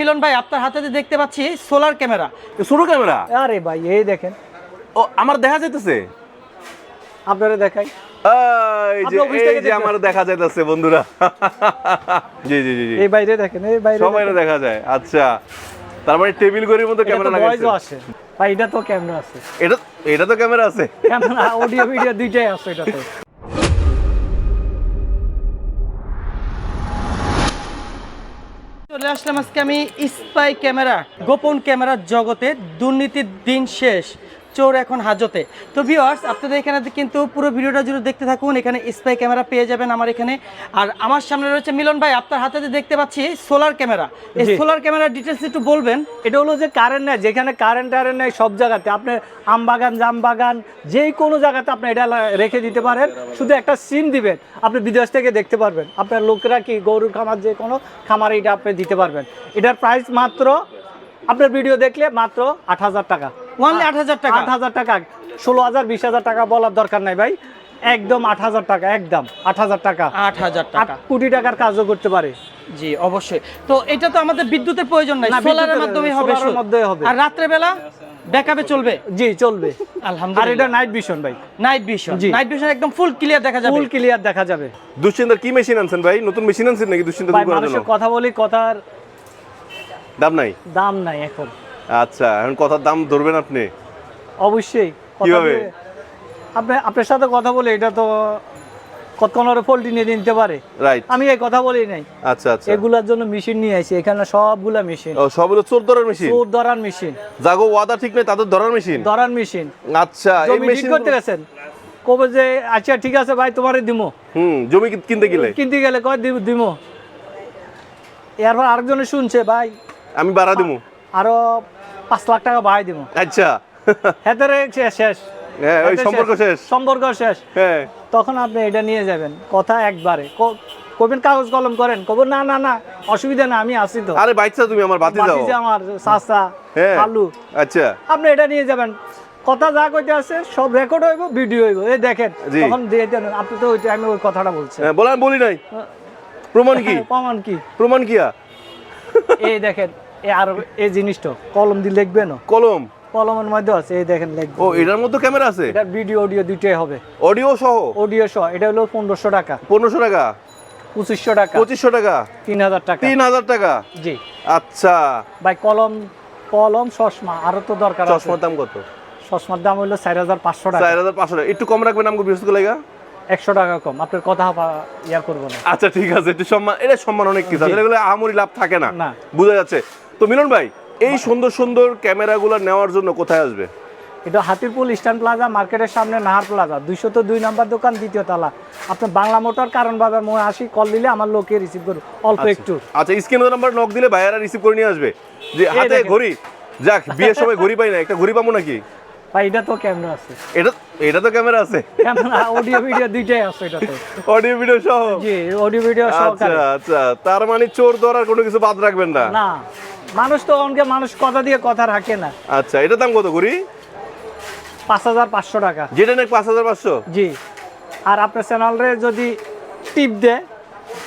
মিলন ভাই আপনার হাতে দেখতে পাচ্ছি সোলার ক্যামেরা। ছোট ক্যামেরা? আরে ভাই এই দেখেন। ও আমার দেখা যাইতেছে? আপনারা দেখাই। এই যে এই যে আমার দেখা যাইতেছে বন্ধুরা। জি জি জি এই বাইরে দেখেন এই বাইরে সবাই দেখা যায়। আচ্ছা। তার মানে টেবিল ঘড়ির মতো ক্যামেরা লাগাইছে। আসে। ভাই এটা তো ক্যামেরা আছে। এটা এটা তো ক্যামেরা আছে। ক্যামেরা অডিও ভিডিও দুইটাই আছে এটাতে। চলে আসলাম আজকে আমি স্পাই ক্যামেরা গোপন ক্যামেরার জগতে দুর্নীতির দিন শেষ। চোর এখন হাজতে। তো ভিওয়ার্স আপনাদের এখানে কিন্তু পুরো ভিডিওটা জুড়ে দেখতে থাকুন এখানে স্পাই ক্যামেরা পেয়ে যাবেন আমার এখানে। আর আমার সামনে রয়েছে মিলন ভাই আপনার হাতে যে দেখতে পাচ্ছি সোলার ক্যামেরা এই সোলার ক্যামেরার ডিটেলস একটু বলবেন। এটা হলো যে কারেন্ট নেয় যেখানে কারেন্ট টারেন্ট নেই সব জায়গাতে। আপনি আম বাগান জাম বাগান যেই কোনো জায়গাতে আপনি এটা রেখে দিতে পারেন। শুধু একটা সিম দিবেন আপনি বিদেশ থেকে দেখতে পারবেন। আপনার লোকেরা কি গরুর খামার যে কোনো খামারে এটা আপনি দিতে পারবেন। এটার প্রাইস মাত্র আপনার ভিডিও দেখলে মাত্র আট হাজার 8,000 টাকা? আট হাজার টাকা। ষোলো হাজার বিশ হাজার টাকা বলার দরকার নাই ভাই। একদম আট হাজার টাকা একদম আট হাজার টাকা। আট হাজার আট টাকা কোটি টাকার কাজও করতে পারে। জি অবশ্যই। তো এটা তো আমাদের বিদ্যুতের প্রয়োজন নাই। সোলারের মাধ্যমে হবে মধ্যেই হবে। আর রাত্রে বেলা ব্যাকআপে চলবে? জি চলবে। আর এটা নাইট ভিশন ভাই। নাইট ভিশন নাইট ভিশন একদম ফুল ক্লিয়ার দেখা যাবে। ফুল ক্লিয়ার দেখা যাবে। দুশ্চিন্তার কি মেশিন আনছেন ভাই? নতুন মেশিন আনছেন নাকি দুশ্চিন্তা দূর করার জন্য? মানুষের কথা বলি কথার দাম নাই। দাম নাই এখন। আচ্ছা এখন কথার দাম ধরবেন আপনি? অবশ্যই কথা কীভাবে? আপনি আপনার সাথে কথা বলে এটা তো কতক্ষণের ফল্টি নিয়ে নিতে পারে। রাইট আমি এই কথা বলি নাই। আচ্ছা আচ্ছা। এগুলার জন্য মেশিন নিয়ে আসি এখানে সবগুলা মেশিন ও সব হলো চোর ধরার মেশিন চোর ধরার মেশিন জাগো ওয়াদা ঠিক নেই তাদের ধরার মেশিন ধরার মেশিন আচ্ছা এই মেশিন করতে গেছেন কবে যে আচ্ছা ঠিক আছে ভাই তোমারে দিমো। হুম জমি কিনতে গেলে? কিনতে গেলে কয় দিব- দিমো। এরপর আরেকজনে শুনছে ভাই। আমি বাড়া দিমু। আরও পাঁচ লাখ টাকা বাড়াই দিব। আচ্ছা। হেতারে শেষ হ্যাঁ ওই সম্পর্ক শেষ। সম্পর্ক শেষ। হ্যাঁ। তখন আপনি এটা নিয়ে যাবেন। কথা একবারে। কবেন কাগজ কলম করেন। কবেন না না না অসুবিধা না আমি আছি তো। আরে বাইচ্ছা তুমি আমার বাতি যাও আমার চাচা হ্যাঁ। খালু। আচ্ছা। আপনি এটা নিয়ে যাবেন। কথা যা কইতে আছে সব রেকর্ড হইব ভিডিও হইব। এই দেখেন তখন দিয়ে দেন। আপনি তো ওই টাইমে ওই কথাটা বলছেন হ্যাঁ, বলে বলি নাই। প্রমাণ কি? প্রমাণ কি? প্রমাণ কিয়া এই দেখেন আর এই জিনিসটা কলম দিয়ে লিখবেন কলম? কলমের মধ্যে আছে এই দেখেন লিখবেন ও এটার মধ্যে ক্যামেরা আছে? এটা ভিডিও অডিও দুইটাই হবে। অডিও সহ? অডিও সহ এটা হলো পনেরোশো টাকা। পনেরোশো টাকা? পঁচিশশো টাকা। পঁচিশশো টাকা? তিন হাজার টাকা। তিন হাজার টাকা? জি। আচ্ছা। ভাই কলম কলম চশমা আরও তো দরকার আছে। চশমার দাম কত? চশমার দাম হলো চার হাজার পাঁচশো টাকা। চার হাজার পাঁচশো টাকা। একটু কম রাখবেন আমাকে বৃহস্পতি লাগা। একশো টাকা কম। আপনার কথা ইয়া করব না। আচ্ছা ঠিক আছে। একটু সম্মান এটা সম্মান অনেক কিছু। এগুলো আহামরি লাভ থাকে না। না। বোঝা যাচ্ছে। তো মিলন ভাই এই সুন্দর সুন্দর ক্যামেরাগুলো নেওয়ার জন্য কোথায় আসবে? এটা হাতিরপুল ইস্টার্ন প্লাজা মার্কেটের সামনে নাহার প্লাজা দুইশো তো দুই নাম্বার দোকান দ্বিতীয় তলা। আপনার বাংলা মোটর কারণ বাজার মোড়ে আসি কল দিলে আমার লোকে রিসিভ করব অল্প একটু। আচ্ছা স্ক্রিনে নাম্বার নক দিলে ভাইয়ারা রিসিভ করে নিয়ে আসবে। যে হাতে ঘড়ি। যাক বিয়ের সময় ঘড়ি পাই না একটা ঘড়ি পাবো নাকি? ভাই এটা তো ক্যামেরা আছে। এটা এটা তো ক্যামেরা আছে। ক্যামেরা অডিও ভিডিও দুইটাই আছে এটাতে। অডিও ভিডিও সহ। জি অডিও ভিডিও সহ আচ্ছা আচ্ছা তার মানে চোর ধরার কোনো কিছু বাদ রাখবেন না। না। মানুষ তো অনকে মানুষ কথা দিয়ে কথা রাখে না। আচ্ছা এটা দাম কত করি? পাঁচ হাজার পাঁচশো টাকা। যেটা নাকি পাঁচ হাজার পাঁচশো? জি। আর আপনার চ্যানেলে যদি টিপ দেয়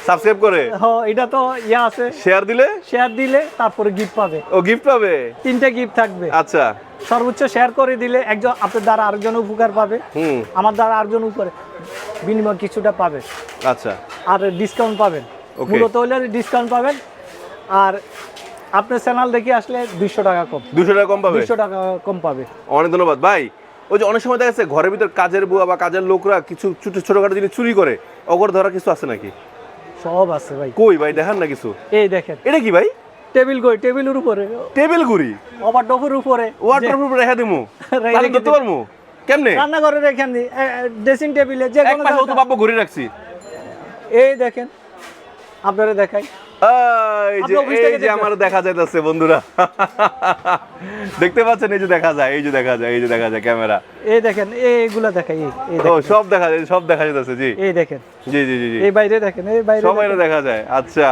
সাবস্ক্রাইব করে? হ এটা তো ইয়া আছে। শেয়ার দিলে? শেয়ার দিলে তারপরে গিফট পাবে। ও গিফট পাবে? তিনটে গিফট থাকবে। আচ্ছা। সর্বোচ্চ শেয়ার করে দিলে একজন আপনার দ্বারা আরেকজন উপকার পাবে। হুম। আমার দ্বারা আরেকজন উপরে বিনিময় কিছুটা পাবে। আচ্ছা। আর ডিসকাউন্ট পাবেন. মূলত হলে ডিসকাউন্ট পাবেন। আর আপনার চ্যানেল দেখে আসলে দুইশো টাকা কম। দুশো টাকা কম পাবে? দুইশো টাকা কম পাবে। অনেক ধন্যবাদ। ভাই ওই যে অনেক সময় দেখা যাচ্ছে ঘরের ভিতর কাজের বুয়া বা কাজের লোকরা কিছু ছোট ছোটখাটো জিনিস চুরি করে। অগর ধরা কিছু আছে নাকি? সব আছে ভাই। কই ভাই দেখান না কিছু। এই দেখেন। এটা কি ভাই? টেবিল কই? টেবিলের উপরে। টেবিল ঘুরি ওভার টপের উপরে। ওয়াটার প্রুফ রেখে দিমু। রেখে দিতে- ধরতে পারব কেমনে? রান্নাঘরের এখানে ড্রেসিং টেবিলে যে কোনো পাশে তো বাপ্পা ঘুরি রাখছি। এই দেখেন। আপনারা দেখাই। এই যে। আমার দেখা যাইতেছে বন্ধুরা। দেখতে পাচ্ছেন এই যে দেখা যায় এই যে দেখা যায় এই যে দেখা যায় ক্যামেরা। এই দেখেন এইগুলা দেখাই এই ও সব দেখা যায় সব দেখা যাইতেছে জি। এই দেখেন। জি জি জি এই বাইরে দেখেন এই বাইরে। দেখা যায় আচ্ছা।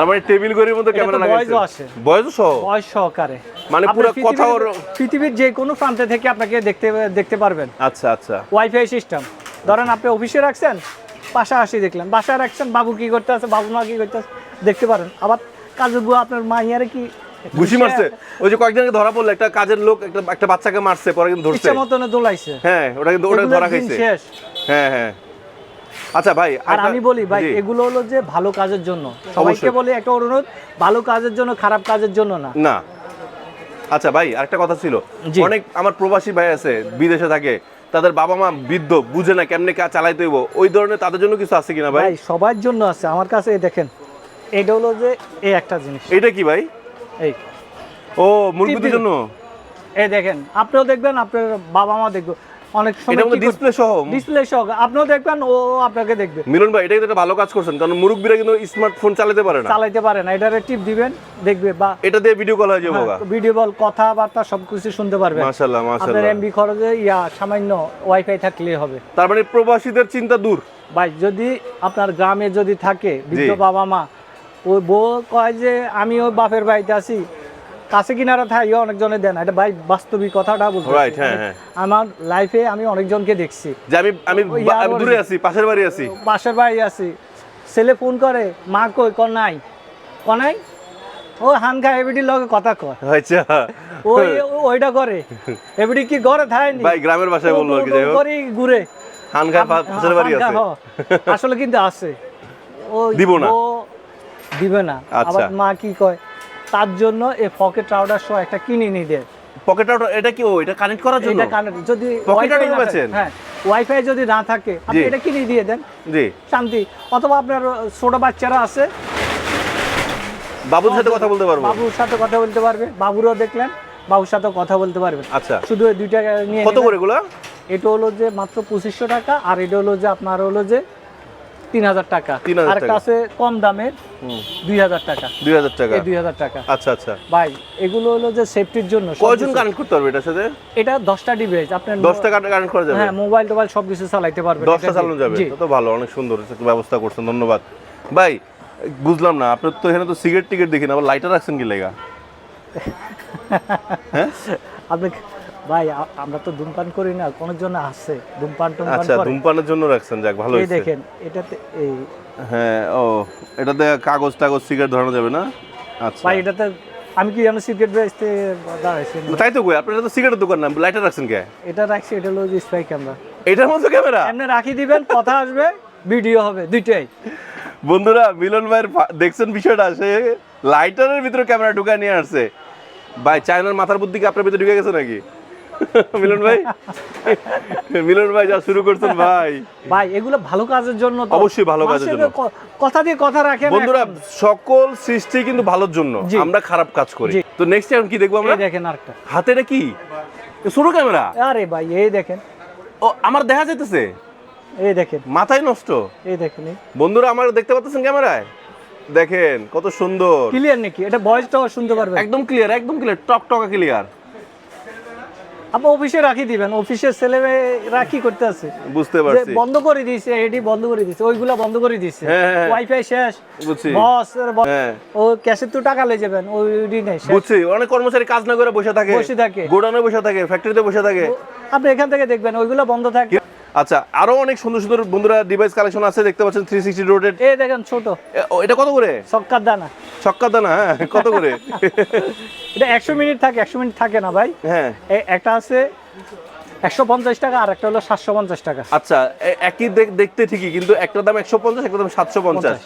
মানে টেবিল মতো ক্যামেরা লাগাইছে। বয়স সহ বয়স সহকারে। মানে পুরো পৃথিবীর- কথা পৃথিবীর যে কোনো প্রান্তে থেকে আপনাকে দেখতে দেখতে পারবেন। আচ্ছা আচ্ছা। ওয়াইফাই সিস্টেম ধরেন আপনি অফিসে রাখছেন পাশাপাশি দেখলেন বাসায় রাখছেন বাবু কি করতে আছে বাবু মা কি করতে আছে? দেখতে পারেন। আবার কাজের বুয়া আপনার মাইয়ারে কি ঘুষি মারছে। ওই যে কয়েকজনকে ধরা পড়ল একটা কাজের লোক একটা একটা বাচ্চাকে মারছে পরে কিন্তু ধরছে। ইচ্ছা মতন দোলাইছে। হ্যাঁ ওটা কিন্তু ওটা ধরা খাইছে। শেষ। হ্যাঁ হ্যাঁ। আচ্ছা ভাই আর আমি বলি ভাই এগুলো হলো যে ভালো কাজের জন্য। সবাইকে বলি একটা অনুরোধ ভালো কাজের জন্য খারাপ কাজের জন্য না। না। আচ্ছা ভাই আরেকটা কথা ছিল। অনেক আমার প্রবাসী ভাই আছে বিদেশে থাকে। তাদের বাবা মা বৃদ্ধ বুঝে না কেমনে কাজ চালাইতে হইব। ওই ধরনের তাদের জন্য কিছু আছে কিনা ভাই? ভাই সবার জন্য আছে। আমার কাছে দেখেন এটা হলো যে এই একটা জিনিস। এটা কি ভাই? এই। ও মুরগিদের জন্য? এই দেখেন আপনিও দেখবেন আপনার বাবা মা দেখবে। অনেক সময় ডিসপ্লে সহ। ডিসপ্লে সহ। আপনিও দেখবেন ও আপনাকে দেখবে। মিলন ভাই এটা কিন্তু ভালো কাজ করছেন কারণ মুরব্বীরা কিন্তু স্মার্টফোন চালাতে পারে না। চালাইতে পারে না। এটারে টিপ দিবেন দেখবে বা এটা দিয়ে ভিডিও কল হয়ে যাব ভিডিও বল কথাবার্তা সবকিছু শুনতে পারবেন। মাশাল্লাহ আপনার এমবি খরচে ইয়া সামান্য ওয়াইফাই থাকলেই হবে। তার মানে প্রবাসীদের চিন্তা দূর। ভাই যদি আপনার গ্রামে যদি থাকে বৃদ্ধ বাবা মা ওই বউ কয় যে আমি ওই বাপের বাড়িতে আছি। কাছে কিনারা থাই অনেকজনে দেন এটা ভাই বাস্তবিক কথাটা বলতে হ্যাঁ, হ্যাঁ। আমার লাইফে আমি অনেকজনকে দেখছি। যে আমি আমি দূরে আছি পাশের বাড়ি আছি। পাশের বাড়ি আছি। ছেলে ফোন করে মা কই? ক নাই। ক নাই? ও হান খা এবিটির লগে কথা কয়। আচ্ছা। ওই ওইটা করে। এবিটি কি ঘরে থায়নি ভাই গ্রামের ভাষায় বলল আর কি যাই হোক। করি ঘুরে। হান খায় পাশের বাড়ি আছে। আসলে কিন্তু আছে। ও দিব না। ও দিবে না। আচ্ছা। আবার মা কি কয়? তার জন্য এই পকেট রাউডার সহ একটা কিনে নি দেয় পকেট আউট এটা কি ও এটা কানেক্ট করার জন্য? এটা কানে যদি Pocket ওয়াইফাই router না থাকে- হ্যাঁ ওয়াইফাই যদি না থাকে আপনি এটা কিনে দিয়ে দেন। জি। শান্তি অথবা আপনার ছোট বাচ্চারা আছে। বাবুর সাথে কথা বলতে পারব। বাবুর সাথে কথা বলতে পারবে বাবুরও দেখলেন বাবুর সাথে কথা বলতে পারবেন আচ্ছা। শুধু দুইটা নিয়ে কত করে এগুলা? এটা হলো যে মাত্র পঁচিশশো টাকা আর এটা হলো যে আপনার হলো যে তিন হাজার টাকা। 3000 আর একটা টাকা। আছে কম দামের দুই হাজার টাকা। দুই হাজার টাকা। দুই হাজার টাকা। আচ্ছা আচ্ছা। ভাই এগুলো হলো যে সেফটির জন্য কয়জন কানেক্ট করতে পারবে এটার সাথে? এটা দশটা ডিভাইস আপনার দশটা কানেক্ট করা যাবে? হ্যাঁ মোবাইল টোবাইল সব কিছু চালাইতে পারবেন। দশটা চালানো যাবে? তো ভালো অনেক সুন্দর ব্যবস্থা করছেন ধন্যবাদ। ভাই বুঝলাম না আপনার তো এখানে তো সিগারেট টিকেট দেখি না আবার লাইটার রাখছেন কি লেগা? আপনি ভাই আমরা তো ধূমপান করি না কোন জন্য আছে? ধূমপান টুমপান আচ্ছা ধূমপানের জন্য রাখছেন যাক ভালো হয়েছে। দেখেন এটাতে এই হ্যাঁ ও এটাতে কাগজ টাগজ সিগারেট ধরানো যাবে না? আচ্ছা। ভাই এটাতে আমি কি জানো সিগারেট বেচতে দাঁড়াইছি তাই তো কই আপনার তো সিগারেটের দোকান না লাইটার রাখছেন কে? এটা রাখছি এটা হলো স্পাই ক্যামেরা এটার মধ্যে ক্যামেরা? এমনি রাখি দিবেন কথা আসবে ভিডিও হবে দুইটাই। বন্ধুরা মিলন ভাইয়ের দেখছেন বিষয়টা সে লাইটারের ভিতরে ক্যামেরা ঢুকায় নিয়ে আসছে। ভাই চায়নার মাথার বুদ্ধি কি আপনার ভিতরে ঢুকে গেছে নাকি? মিলন ভাই? মিলন ভাই যা শুরু করছেন ভাই। ভাই এগুলো ভালো কাজের জন্য তো। অবশ্যই ভালো কাজের জন্য। কথা দিয়ে কথা রাখেন বন্ধুরা সকল সৃষ্টি কিন্তু ভালোর জন্য। আমরা খারাপ কাজ করি। তো নেক্সট টাইম কি দেখব আমরা? দেখেন আরেকটা। হাতে এটা কি? ছোট ক্যামেরা। আরে ভাই এই দেখেন। ও আমার দেখা যাইতেছে। এই দেখেন। মাথায় নষ্ট। এই দেখেন বন্ধুরা আমার দেখতে পাচ্ছেন ক্যামেরায়? দেখেন কত সুন্দর। ক্লিয়ার নাকি? এটা ভয়েসটাও শুনতে পারবেন। একদম ক্লিয়ার একদম ক্লিয়ার টক টকা ক্লিয়ার আপনি অফিসে রাখি দিবেন। অফিসের ছেলে রাখি করতে আছে? বুঝতে পারছি। বন্ধ করে দিয়েছে এডি বন্ধ করে দিয়েছে ওইগুলা বন্ধ করে দিয়েছে। হ্যাঁ, হ্যাঁ, হ্যাঁ। ওয়াইফাই শেষ। বুঝছি। বস হ্যাঁ। ও ক্যাশে তো টাকা লে যাবেন ওই নেই। বুঝছি। অনেক কর্মচারী কাজ না করে বসে থাকে। বসে থাকে। গোডাউনে বসে থাকে ফ্যাক্টরিতে বসে থাকে। আপনি এখান থেকে দেখবেন ওইগুলা বন্ধ থাকে আচ্ছা আরও অনেক সুন্দর সুন্দর বন্ধুরা ডিভাইস কালেকশন আছে দেখতে পাচ্ছেন থ্রি সিক্সটি রোটেড এই দেখেন ছোট। এটা কত করে? সক্কার দানা। ছক্কা দানা হ্যাঁ কত করে? এটা একশো মিনিট থাকে একশো মিনিট থাকে না ভাই? হ্যাঁ। একটা আছে একশো পঞ্চাশ টাকা আর একটা হলো সাতশো পঞ্চাশ টাকা। আচ্ছা একই দেখ- দেখতে ঠিকই কিন্তু একটা দাম একশো পঞ্চাশ একটা দাম সাতশো পঞ্চাশ।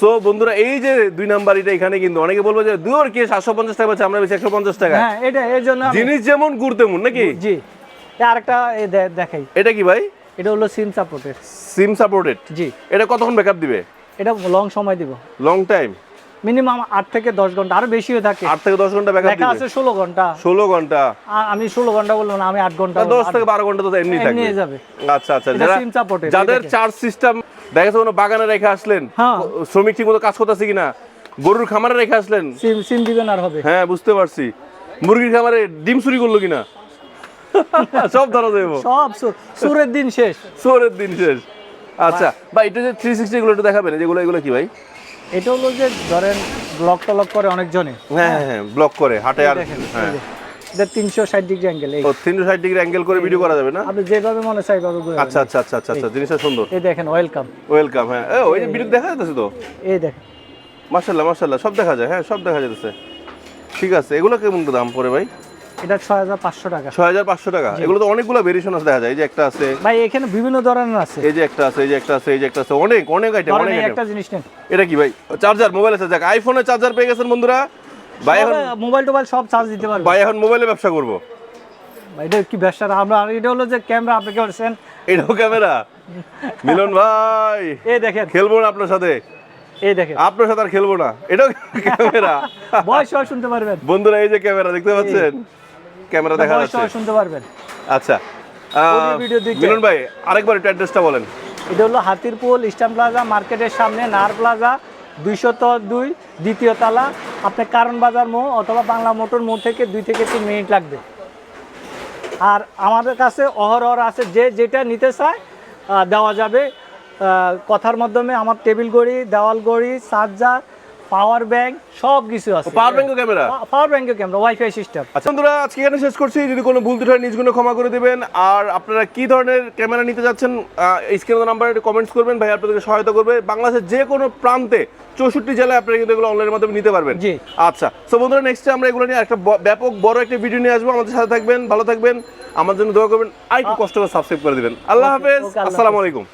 সো বন্ধুরা এই যে দুই নাম্বার এটা এখানে কিন্তু অনেকে বলব যে দূর কি সাতশো পঞ্চাশ টাকা পাচ্ছে? আমরা বেশি একশো পঞ্চাশ টাকা। হ্যাঁ এটা এর জন্য জিনিস যেমন গুড় তেমন নাকি? জি। আরেকটা দেখাই। এটা কি ভাই? এটা হলো সিম সাপোর্টের সিম সাপোর্টেড জি। এটা কতক্ষণ ব্যাকআপ দিবে? এটা লং সময় দিব। লং টাইম মিনিমাম আট থেকে দশ ঘণ্টা আরও বেশিও থাকে। আট থেকে দশ ঘণ্টা ব্যাকআপ দিবে? আছে ষোলো ঘণ্টা। ষোলো ঘণ্টা? আমি ষোলো ঘণ্টা বলব না আমি আট ঘণ্টা তা বলব। দশ থেকে বারো ঘণ্টা তো এমনি এমনি যাবে। আচ্ছা আচ্ছা যারা supported, এই যাদের। চার্জ সিস্টেম দেখা যাচ্ছে কোনো বাগানে রেখে আসলেন হ্যাঁ। শ্রমিক ঠিক মতো কাজ করতেছে কিনা গরুর খামারে রেখে আসলেন। সিম সিম দিবেন আর হবে। হ্যাঁ বুঝতে পারছি। মুরগির খামারে ডিম চুরি করল কিনা? সব ধরা দেবো সব সুরের দিন শেষ। সুরের দিন শেষ। আচ্ছা ভাই। এটা যে থ্রি সিক্সটি এগুলো একটু দেখাবেন যেগুলো এগুলো কি ভাই? এটা হলো যে ধরেন ব্লক টলক করে অনেকজনে। হ্যাঁ হ্যাঁ হ্যাঁ ব্লক করে হাটে আর হ্যাঁ। এটা তিনশো ষাট ডিগ্রি অ্যাঙ্গেল ও তিনশো ষাট ডিগ্রি অ্যাঙ্গেল করে ভিডিও করা যাবে না? আপনি যেভাবে মনে চাই ভাবে ঘুরে আচ্ছা আচ্ছা আচ্ছা আচ্ছা আচ্ছা জিনিসটা সুন্দর। এই দেখেন ওয়েলকাম ওয়েলকাম হ্যাঁ। ওই যে ভিডিও দেখা যাচ্ছে তো? এই দেখেন। মাশাল্লাহ মাশাল্লাহ সব দেখা যায় হ্যাঁ সব দেখা যাচ্ছে। ঠিক আছে এগুলো কেমন দাম পড়ে ভাই? এটা ছয় হাজার পাঁচশো টাকা। ছয় হাজার পাঁচশো টাকা। এগুলো তো অনেকগুলো ভেরিয়েশন আছে দেখা যায়। এই যে একটা আছে। ভাই এখানে বিভিন্ন ধরনের আছে। এই যে একটা আছে এই যে একটা আছে এই যে একটা আছে। অনেক অনেক আইটেম অনেক একটা জিনিস নেন। এটা কি ভাই? চার্জার মোবাইল আছে। যাক আইফোনের চার্জার পেয়ে গেছেন বন্ধুরা। ভাই এখন মোবাইল টোবাইল সব চার্জ দিতে পারবে। ভাই এখন মোবাইলে ব্যবসা করব। এটা কি ব্যবসা? আমরা এটা হলো যে ক্যামেরা আপনি করছেন এটাও ক্যামেরা মিলন ভাই এই দেখেন। খেলব না আপনার সাথে। এই দেখেন। আপনার সাথে আর খেলব না। এটাও ক্যামেরা বয়স শুনতে পারবেন। বন্ধুরা এই যে ক্যামেরা দেখতে পাচ্ছেন? ক্যামেরা দেখা যাচ্ছে। শুনতে পারবেন। আচ্ছা মিলন ভাই আরেকবার একটু অ্যাড্রেসটা বলেন। এটা হলো হাতিরপুল ইস্টার্ন প্লাজা মার্কেটের সামনে নার প্লাজা দুইশত দুই দ্বিতীয় তালা। আপনি কারণ বাজার মোড় অথবা বাংলা মোটর মোড় থেকে দুই থেকে তিন মিনিট লাগবে। আর আমাদের কাছে অহরহর আছে যে যেটা নিতে চায় দেওয়া যাবে। কথার মাধ্যমে আমার টেবিল গড়ি দেওয়াল গড়ি চার্জার পাওয়ার ব্যাংক সব কিছু আছে। Power bank camera? পাওয়ার ব্যাংকের ক্যামেরা ওয়াইফাই সিস্টেম আচ্ছা বন্ধুরা আজকে এখানে শেষ করছি। যদি কোনো ভুল ত্রুটি হয় নিজগুলো ক্ষমা করে দেবেন। আর আপনারা কি ধরনের ক্যামেরা নিতে যাচ্ছেন স্ক্রিনের নাম্বারে কমেন্টস করবেন। ভাই আপনাদেরকে সহায়তা করবে। বাংলাদেশের যে কোনো প্রান্তে চৌষট্টি জেলায় আপনারা কিন্তু এগুলো অনলাইনের মাধ্যমে নিতে পারবেন। জি। আচ্ছা সো বন্ধুরা নেক্সটে আমরা এগুলো নিয়ে একটা ব্যাপক বড় একটা ভিডিও নিয়ে আসব। আমাদের সাথে থাকবেন ভালো থাকবেন। আমার জন্য দোয়া করবেন। আর একটু কষ্ট করে সাবস্ক্রাইব করে দিবেন। আল্লাহ হাফেজ। আসসালামু আলাইকুম।